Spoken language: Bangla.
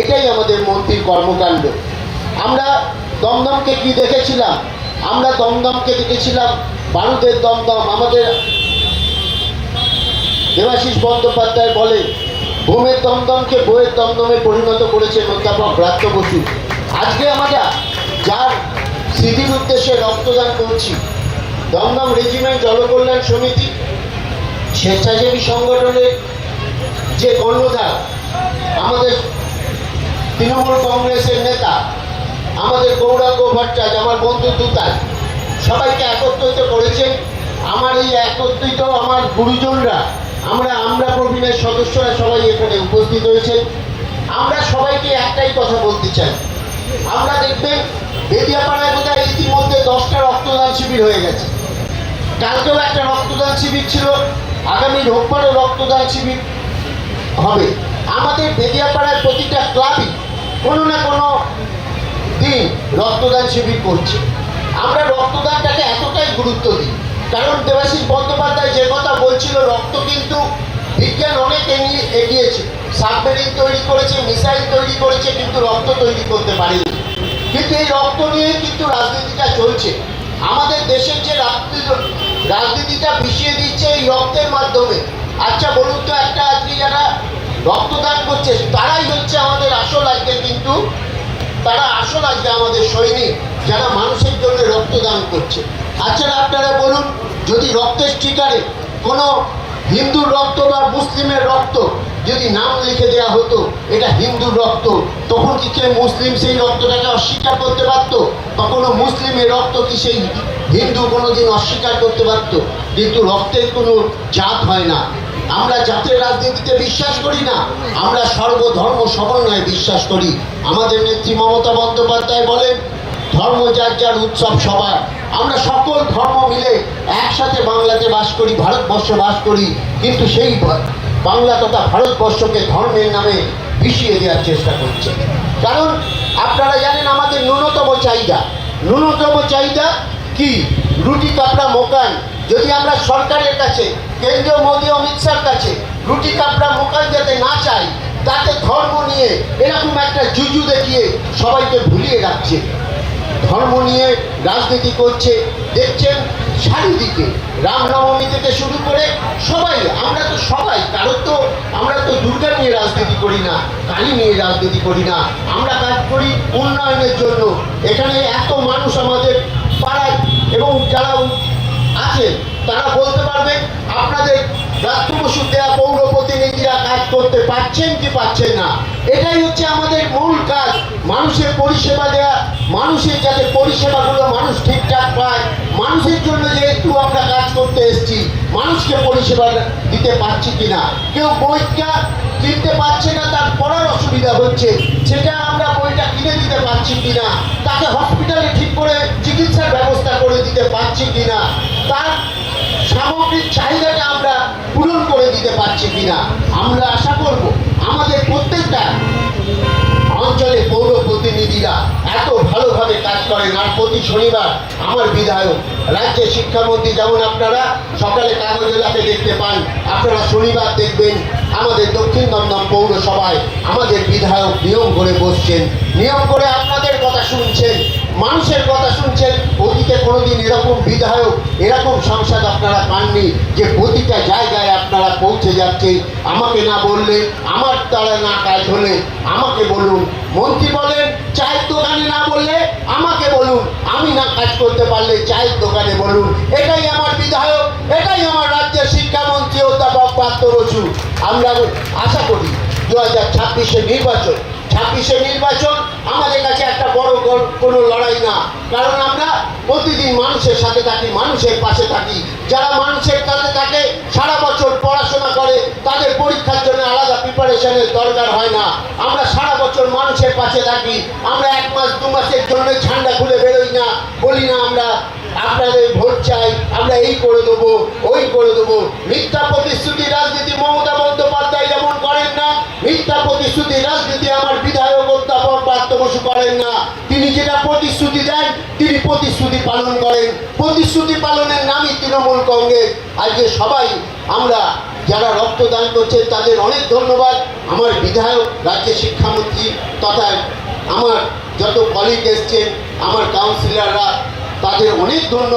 এটাই আমাদের মন্ত্রীর কর্মকাণ্ড। আমরা দমদমকে কি দেখেছিলাম? আমরা দমদমকে দেখেছিলাম, বারুদের দমদম। আমাদের দেবাশিস বন্দ্যোপাধ্যায় বলে বোমের দমদমকে বইয়ের দমদমে পরিণত করেছে অধ্যাপক ব্রাত্য বসু আজকে আমরা যার স্মৃতির উদ্দেশ্যে রক্তদান করছি, দমদম রেজিমেন্ট জনকল্যাণ সমিতি, স্বেচ্ছাসেবী সংগঠনের যে কর্ণধার তৃণমূল কংগ্রেসের নেতা, আমাদের গৌরাঙ্গ ভট্টাচার্য, আমার বন্ধু দুতার সবাইকে একত্রিত করেছেন আমার এই একত্রিত আমার গুরুজনরা, আমরা আমরা প্রবীণের সদস্যরা সবাই এখানে উপস্থিত হয়েছেন। আমরা সবাইকে একটাই কথা বলতে চাই। আমরা দেখবেন বেদিয়াপাড়ায় বোধ হয় ইতিমধ্যে দশটা রক্তদান শিবির হয়ে গেছে। কালকেও একটা রক্তদান শিবির ছিল, আগামী রোববারও রক্তদান শিবির হবে। আমাদের বেদিয়াপাড়ায় প্রতিটা ক্লাবই কোনো না কোনো দিন রক্তদান শিবির করছে। আমরা রক্তদানটাকে এতটাই গুরুত্ব দিই। কারণ দেবাশিস বন্দ্যোপাধ্যায় যে কথা বলছিল, রক্ত কিন্তু বিজ্ঞান অনেক এগিয়ে- এগিয়েছে। সাবমেরিন তৈরি করেছে, মিসাইল তৈরি করেছে, কিন্তু রক্ত তৈরি করতে পারেনি। কিন্তু এই রক্ত নিয়ে কিন্তু রাজনীতিটা চলছে। আমাদের দেশের যে রাজনীতি, রাজনীতিটা মিশিয়ে দিচ্ছে এই রক্তের মাধ্যমে। আচ্ছা বলুন তো একটা আজকে যারা রক্তদান করছে, তারাই হচ্ছে আমাদের আসল আজকে কিন্তু তারা আসল আজকে আমাদের সৈনিক যারা মানুষের জন্য রক্তদান করছে। আচ্ছা আপনারা বলুন, যদি রক্তের স্টিকারে কোনো হিন্দুর রক্ত বা মুসলিমের রক্ত যদি নাম লিখে দেওয়া হতো, এটা হিন্দুর রক্ত, তখন কি কেউ মুসলিম সেই রক্তটাকে অস্বীকার করতে পারতো? কখনো মুসলিমের রক্ত কি সেই হিন্দু কোনোদিন অস্বীকার করতে পারতো? কিন্তু রক্তের কোনো জাত হয় না। আমরা জাতের রাজনীতিতে বিশ্বাস করি না। আমরা সর্বধর্ম সমন্বয়ে বিশ্বাস করি। আমাদের নেত্রী মমতা বন্দ্যোপাধ্যায় বলেন, ধর্ম যার যার উৎসব সবার। আমরা সকল ধর্ম মিলে একসাথে বাংলাতে বাস করি, ভারতবর্ষে বাস করি। কিন্তু সেই বাংলা তথা ভারতবর্ষকে ধর্মের নামে বিষিয়ে দেওয়ার চেষ্টা করছে। কারণ আপনারা জানেন আমাদের ন্যূনতম চাহিদা। ন্যূনতম চাহিদা কি? রুটি কাপড়া মোকান। যদি আমরা সরকারের কাছে, কেন্দ্রীয় মোদী অমিত শাহর কাছে রুটি কাপড়া মোকান যাতে না চাই, তাতে ধর্ম নিয়ে এরকম একটা জুজু দেখিয়ে সবাইকে ভুলিয়ে রাখছে। ধর্ম নিয়ে রাজনীতি করছে, দেখছেন চারিদিকে। রামনবমী থেকে শুরু করে সবাই, আমরা তো সবাই, কারোর তো, আমরা তো দুর্গা নিয়ে রাজনীতি করি না, কালী নিয়ে রাজনীতি করি না। আমরা কাজ করি উন্নয়নের জন্য। এখানে এত মানুষ আমাদের পাড়ায় এবং যারা আছে, তারা বলতে পারবে, আপনাদের বসু দেয়া পৌর প্রতিনিধিরা কাজ করতে পারছেন কি পাচ্ছেন না? এটাই হচ্ছে আমাদের মূল কাজ, মানুষের পরিষেবা দেয়া মানুষের যাতে পরিষেবাগুলো মানুষ ঠিকঠাক পায়, মানুষের জন্য যে একটু আমরা কাজ করতে এসেছি, মানুষকে পরিষেবা দিতে পারছি কিনা? কেউ বইটা কিনতে পারছে না, তার পড়ার অসুবিধা হচ্ছে, সেটা আমরা বইটা কিনে দিতে পারছি কিনা? তাকে হসপিটালে ঠিক করে চিকিৎসার ব্যবস্থা করে দিতে পারছি কিনা? তার সামগ্রিক চাহিদাটা আমরা পূরণ করে দিতে পারছি কিনা? আমরা আশা করব, আমাদের প্রত্যেকটা ভালোভাবে কাজ করেন। আর প্রতি শনিবার আমার বিধায়ক, রাজ্যের শিক্ষামন্ত্রী যেমন আপনারা সকালে কাগজেলাকে দেখতে পান, আপনারা শনিবার দেখবেন আমাদের দক্ষিণ দমদম পৌরসভায় আমাদের বিধায়ক নিয়ম করে বসছেন। নিয়ম করে আপনাদের কথা শুনছেন, মানুষের কথা শুনছেন অতীতে কোনোদিন এরকম বিধায়ক, এরকম সংসদ আপনারা পাননি যে প্রতিটা জায়গায় আপনারা পৌঁছে যাচ্ছেন। আমাকে না বললে, আমার দ্বারা না কাজ হলে আমাকে বলুন। মন্ত্রী বলেন না কাজ করতে পারলে চায়ের দোকানে বলুন, এটাই আমার বিধায়ক, এটাই আমার রাজ্যের শিক্ষামন্ত্রী অধ্যাপক পাত্র আমরা আশা করি দু হাজার ছাব্বিশে নির্বাচন ছাব্বিশে নির্বাচন, আমাদের কাছে একটা বড় কোনো লড়াই না। কারণ আমরা প্রতিদিন মানুষের সাথে থাকি, মানুষের পাশে থাকি। যারা মানুষের কাছে থাকে, সারা বছর পড়াশোনা করে, তাদের পরীক্ষার জন্য আলাদা প্রিপারেশনের দরকার হয় না। আমরা সারা বছর মানুষের পাশে থাকি, আমরা এক মাস, দু মাসের জন্য ঠান্ডা খুলে বেরোই না। বলি না আমরা, আপনাদের ভোট চাই, আমরা এই করে বসু করেন না। তিনি তিনি যেটা প্রতিশ্রুতি দেন, তিনি প্রতিশ্রুতি পালন করেন। প্রতিশ্রুতি পালনের নামই তৃণমূল কংগ্রেস। আজকে সবাই, আমরা যারা রক্তদান করছেন, তাদের অনেক ধন্যবাদ। আমার বিধায়ক, রাজ্যের শিক্ষামন্ত্রী তথা আমার যত কলিগ এসছেন, আমার কাউন্সিলররা তাদের অনেক ধন্যবাদ।